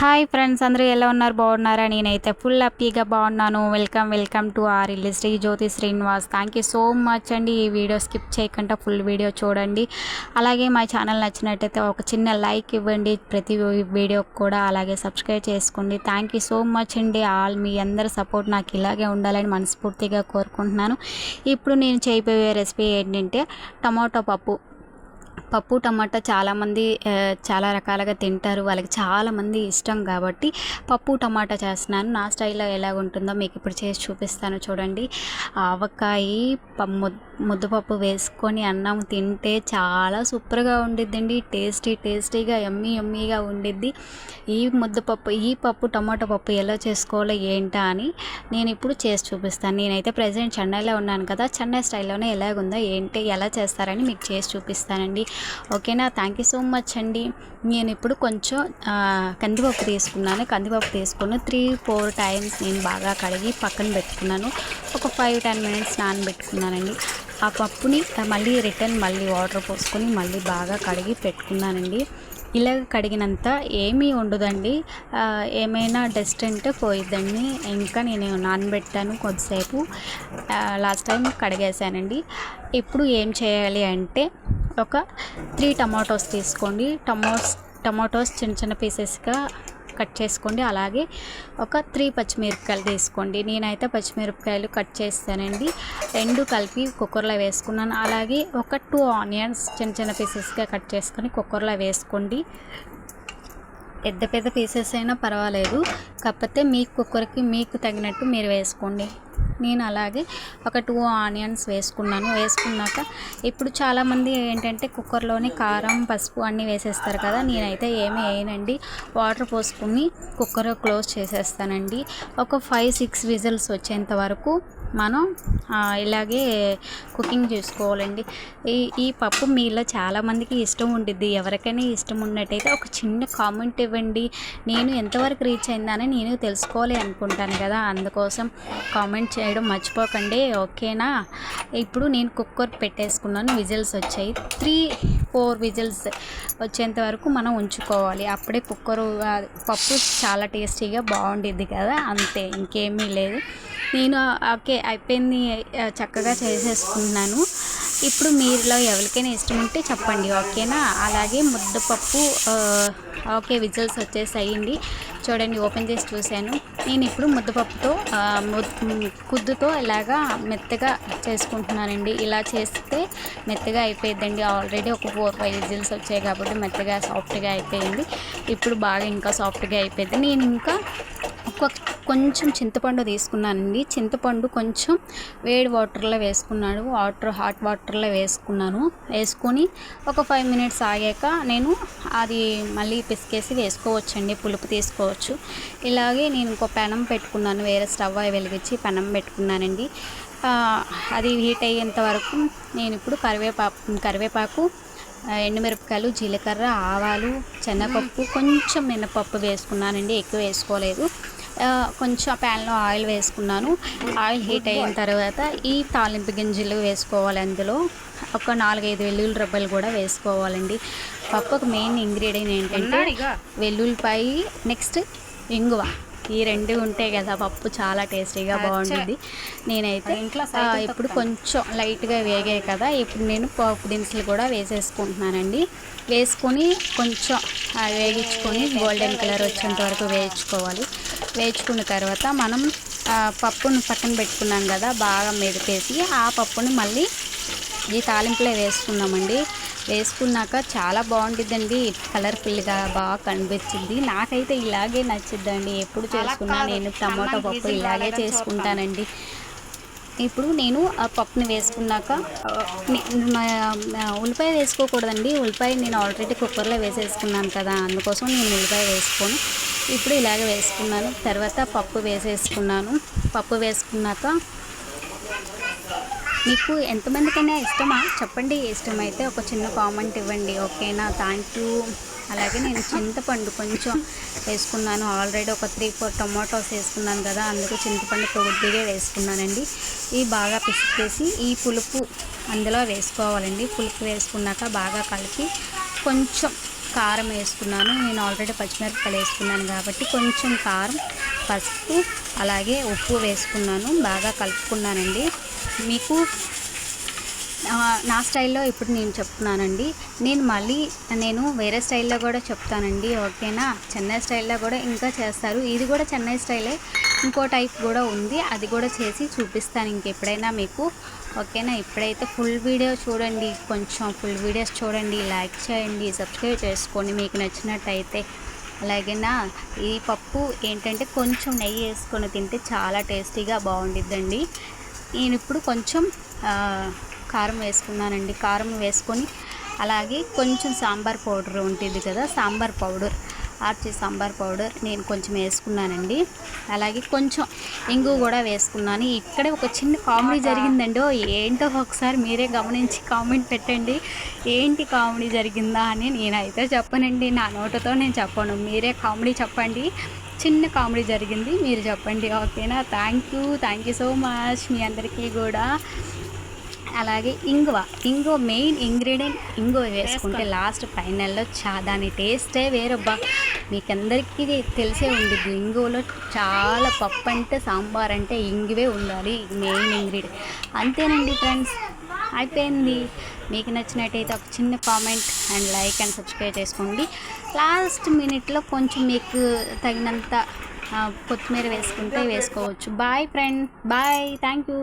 Hi friends అందరూ ఎలా ఉన్నారు? బాగున్నారా? నేనైతే ఫుల్ హ్యాపీగా బాగున్నాను. వెల్కమ్ వెల్కమ్ టు ఆర్ ఇల్లు Sri Jyothi Srinivas thank you so much అండి. ఈ వీడియో స్కిప్ చేయకుండా ఫుల్ వీడియో చూడండి. అలాగే మా ఛానల్ నచ్చినట్టయితే ఒక చిన్న లైక్ ఇవ్వండి. ప్రతి వీడియోకి కూడా అలాగే సబ్స్క్రైబ్ చేసుకోండి. థ్యాంక్ యూ సో మచ్ అండి. ఆల్ మీ అందరి సపోర్ట్ నాకు ఇలాగే ఉండాలని మనస్ఫూర్తిగా కోరుకుంటున్నాను. ఇప్పుడు నేను చేయబోయే రెసిపీ ఏంటంటే టమాటో పప్పు. పప్పు టమాటా చాలామంది చాలా రకాలుగా తింటారు. వాళ్ళకి చాలామంది ఇష్టం కాబట్టి పప్పు టమాటా చేస్తున్నాను. నా స్టైల్లో ఎలా ఉంటుందో మీకు ఇప్పుడు చేసి చూపిస్తాను చూడండి. ఆవకాయ ముద్దపప్పు వేసుకొని అన్నం తింటే చాలా సూపర్గా ఉండిద్దండి. టేస్టీ టేస్టీగా ఎమ్మీ ఎమ్మీగా ఉండిద్ది. ఈ ముద్దపప్పు ఈ పప్పు టమాటా పప్పు ఎలా చేసుకోవాలో ఏంటా అని నేను ఇప్పుడు చేసి చూపిస్తాను. నేనైతే ప్రజెంట్ చెన్నైలో ఉన్నాను కదా చెన్నై స్టైల్లోనే ఎలాగుందో ఏంటి ఎలా చేస్తారని మీకు చేసి చూపిస్తానండి. ఓకేనా? థ్యాంక్ యూ సో మచ్ అండి. నేను ఇప్పుడు కొంచెం కందిపప్పు తీసుకున్నాను. కందిపప్పు తీసుకుని త్రీ ఫోర్ టైమ్స్ నేను బాగా కడిగి పక్కన పెట్టుకున్నాను. ఒక ఫైవ్ టెన్ మినిట్స్ నానబెట్టుకున్నానండి. ఆ పప్పుని మళ్ళీ రిటర్న్ మళ్ళీ వాటర్ పోసుకొని మళ్ళీ బాగా కడిగి పెట్టుకున్నానండి. ఇలా కడిగినంత ఏమీ ఉండదండి. ఏమైనా డస్ట్ అంటే పోయిద్దండి. ఇంకా నేను నానబెట్టాను కొద్దిసేపు. లాస్ట్ టైం కడిగేసానండి ఇప్పుడు ఏం చేయాలి అంటే ఒక త్రీ టమాటోస్ తీసుకోండి. టమాటోస్ టమాటోస్ చిన్న చిన్న పీసెస్గా కట్ చేసుకోండి. అలాగే ఒక త్రీ పచ్చిమిరపకాయలు తీసుకోండి. నేనైతే పచ్చిమిరపకాయలు కట్ చేస్తానండి. రెండు కలిపి కుక్కర్లో వేసుకున్నాను. అలాగే ఒక టూ ఆనియన్స్ చిన్న చిన్న పీసెస్గా కట్ చేసుకొని కుక్కర్లో వేసుకోండి. పెద్ద పెద్ద పీసెస్ అయినా పర్వాలేదు. కాకపోతే మీ కుక్కర్కి మీకు తగినట్టు మీరు వేసుకోండి. నేను అలాగే ఒక టూ ఆనియన్స్ వేసుకున్నాను. వేసుకున్నాక ఇప్పుడు చాలామంది ఏంటంటే కుక్కర్లోనే కారం పసుపు అన్నీ వేసేస్తారు కదా నేనైతే ఏమీ వేయనండి. వాటర్ పోసుకుని కుక్కర్ క్లోజ్ చేసేస్తానండి. ఒక ఫైవ్ సిక్స్ విజిల్స్ వచ్చేంత వరకు మనం ఇలాగే కుకింగ్ చేసుకోవాలండి. ఈ ఈ పప్పు మీలో చాలామందికి ఇష్టం ఉండిద్ది. ఎవరికైనా ఇష్టం ఉన్నట్టయితే ఒక చిన్న కామెంట్ ఇవ్వండి. నేను ఎంతవరకు రీచ్ అయిందని నేను తెలుసుకోవాలి అనుకుంటాను కదా. అందుకోసం కామెంట్ చేయడం మర్చిపోకండి ఓకేనా? ఇప్పుడు నేను కుక్కర్ పెట్టేసుకున్నాను విజిల్స్ వచ్చాయి. త్రీ ఫోర్ విజిల్స్ వచ్చేంత వరకు మనం ఉంచుకోవాలి. అప్పుడే కుక్కరు పప్పు చాలా టేస్టీగా బాగుండిద్ది కదా? అంతే ఇంకేమీ లేదు. నేను ఓకే అయిపోయింది చక్కగా చేసేసుకున్నాను ఇప్పుడు మీరులో ఎవరికైనా ఇష్టం ఉంటే చెప్పండి ఓకేనా? అలాగే ముద్దపప్పు ఓకే విజిల్స్ వచ్చేసి అయ్యింది చూడండి ఓపెన్ చేసి చూశాను. నేను ఇప్పుడు ముద్దపప్పుతో కుద్దుతో ఇలాగా మెత్తగా చేసుకుంటున్నానండి. ఇలా చేస్తే మెత్తగా అయిపోయిందండి ఆల్రెడీ ఒక ఫోర్ ఫైవ్ విజిల్స్ వచ్చాయి కాబట్టి మెత్తగా సాఫ్ట్గా అయిపోయింది. ఇప్పుడు బాగా ఇంకా సాఫ్ట్గా అయిపోయింది. నేను ఇంకా కొంచెం చింతపండు తీసుకున్నానండి. చింతపండు కొంచెం వేడి వాటర్లో వేసుకున్నాను. వాటర్ హాట్ వాటర్లో వేసుకున్నాను. వేసుకొని ఒక ఫైవ్ మినిట్స్ ఆగాక నేను అది మళ్ళీ పిసికేసి వేసుకోవచ్చండి. పులుపు తీసుకోవచ్చు. ఇలాగే నేను ఇంకో పెనం పెట్టుకున్నాను. వేరే స్టవ్ అవి వెలిగించి పెనం పెట్టుకున్నానండి. అది హీట్ అయ్యేంత వరకు నేను ఇప్పుడు కరివేపాకు కరివేపాకు ఎండుమిరపకాయలు జీలకర్ర ఆవాలు శనగపప్పు కొంచెం మినపప్పు వేసుకున్నానండి. ఎక్కువ వేసుకోలేదు. కొంచెం ప్యాన్లో ఆయిల్ వేసుకున్నాను. ఆయిల్ హీట్ అయిన తర్వాత ఈ తాలింపు గింజలు వేసుకోవాలి అందులో. ఒక నాలుగైదు వెల్లుల్లి రబ్బలు కూడా వేసుకోవాలండి. పప్పుకు మెయిన్ ఇంగ్రీడియంట్ ఏంటంటే వెల్లుల్లిపాయి నెక్స్ట్ ఇంగువ. ఈ రెండు ఉంటాయి కదా పప్పు చాలా టేస్టీగా బాగుంటుంది. నేనైతే ఇప్పుడు కొంచెం లైట్గా వేగాయి కదా ఇప్పుడు నేను పప్పు దినుసులు కూడా వేసేసుకుంటున్నానండి. వేసుకొని కొంచెం వేగించుకొని గోల్డెన్ కలర్ వచ్చేంత వరకు వేయించుకోవాలి. వేయించుకున్న తర్వాత మనం పప్పును పక్కన పెట్టుకున్నాం కదా బాగా మెదిపేసి ఆ పప్పుని మళ్ళీ ఈ తాలింపులో వేసుకున్నామండి వేసుకున్నాక చాలా బాగుంటుందండి కలర్ఫుల్గా బాగా కనిపించింది. నాకైతే ఇలాగే నచ్చిద్దండి. ఎప్పుడు చేసుకున్నా నేను టమాటో పప్పు ఇలాగే చేసుకుంటానండి. ఇప్పుడు నేను ఆ పప్పుని వేసుకున్నాక ఉల్లిపాయ వేసుకోకూడదండి. ఉల్లిపాయ నేను ఆల్రెడీ కుక్కర్లో వేసేసుకున్నాను కదా. అందుకోసం నేను ఉల్లిపాయ వేసుకొని. ఇప్పుడు ఇలాగ వేసుకున్నాను. తర్వాత పప్పు వేసేసుకున్నాను. పప్పు వేసుకున్నాక మీకు ఎంతమందికైనా ఇష్టమా? చెప్పండి. ఇష్టమైతే ఒక చిన్న కామెంట్ ఇవ్వండి. ఓకేనా? థ్యాంక్ యూ అలాగే నేను చింతపండు కొంచెం వేసుకున్నాను. ఆల్రెడీ ఒక త్రీ ఫోర్ టమాటోస్ వేసుకున్నాను కదా అందుకు చింతపండు కొద్దిగా వేసుకున్నానండి. ఇవి బాగా పిసికేసి ఈ పులుపు అందులో వేసుకోవాలండి. పులుపు వేసుకున్నాక బాగా కలిపి కొంచెం కారం వేసుకున్నాను. నేను ఆల్రెడీ పచ్చిమిరపకాయలు వేసుకున్నాను కాబట్టి కొంచెం కారం పసుపు అలాగే ఉప్పు వేసుకున్నాను. బాగా కలుపుకున్నానండి. మీకు నా స్టైల్లో ఇప్పుడు నేను చెప్తున్నానండి. నేను మళ్ళీ నేను వేరే స్టైల్లో కూడా చెప్తానండి ఓకేనా? చెన్నై స్టైల్లో కూడా ఇంకా చేస్తారు. ఇది కూడా చెన్నై స్టైలే. ఇంకో టైప్ కూడా ఉంది. అది కూడా చేసి చూపిస్తాను ఇంకెప్పుడైనా మీకు ఓకేనా? ఇప్పుడైతే ఫుల్ వీడియో చూడండి. కొంచెం ఫుల్ వీడియోస్ చూడండి. లైక్ చేయండి. సబ్స్క్రైబ్ చేసుకోండి. మీకు నచ్చినట్టయితే. అలాగేనా? ఈ పప్పు ఏంటంటే కొంచెం నెయ్యి వేసుకొని తింటే చాలా టేస్టీగా బాగుండిద్దండి. నేను ఇప్పుడు కొంచెం కారం వేసుకున్నానండి. కారం వేసుకొని అలాగే కొంచెం సాంబార్ పౌడర్ ఉంటుంది కదా సాంబార్ పౌడర్ ఆర్చి సాంబార్ పౌడర్ నేను కొంచెం వేసుకున్నానండి. అలాగే కొంచెం ఇంగు కూడా వేసుకున్నాను. ఇక్కడే ఒక చిన్న కామెడీ జరిగిందండి ఏంటో ఒకసారి మీరే గమనించి కామెంట్ పెట్టండి. ఏంటి కామెడీ జరిగిందా అని నేనైతే చెప్పనండి. నా నోటతో నేను చెప్పను. మీరే కామెడీ చెప్పండి. చిన్న కామెడీ జరిగింది. మీరు చెప్పండి. ఓకేనా? Thank you thank you so much మీ అందరికీ కూడా. అలాగే ఇంగువ. ఇంగువ మెయిన్ ఇంగ్రీడియంట్ ఇంగువ వేసుకుంటే లాస్ట్ ఫైనల్లో చా దాని టేస్టే వేరబ్బా. మీకు అందరికీ తెలిసే ఉండిద్ది. ఇంగువలో చాలా పప్పు అంటే సాంబార్ అంటే ఇంగువే ఉండాలి. మెయిన్ ఇంగ్రీడియంట్ అంతేనండి ఫ్రెండ్స్ అయిపోయింది. మీకు నచ్చినట్టయితే ఒక చిన్న comment and like and subscribe చేసుకోండి. లాస్ట్ మినిట్లో కొంచెం మీకు తగినంత కొత్తిమీర వేసుకుంటే వేసుకోవచ్చు. Bye friend bye thank you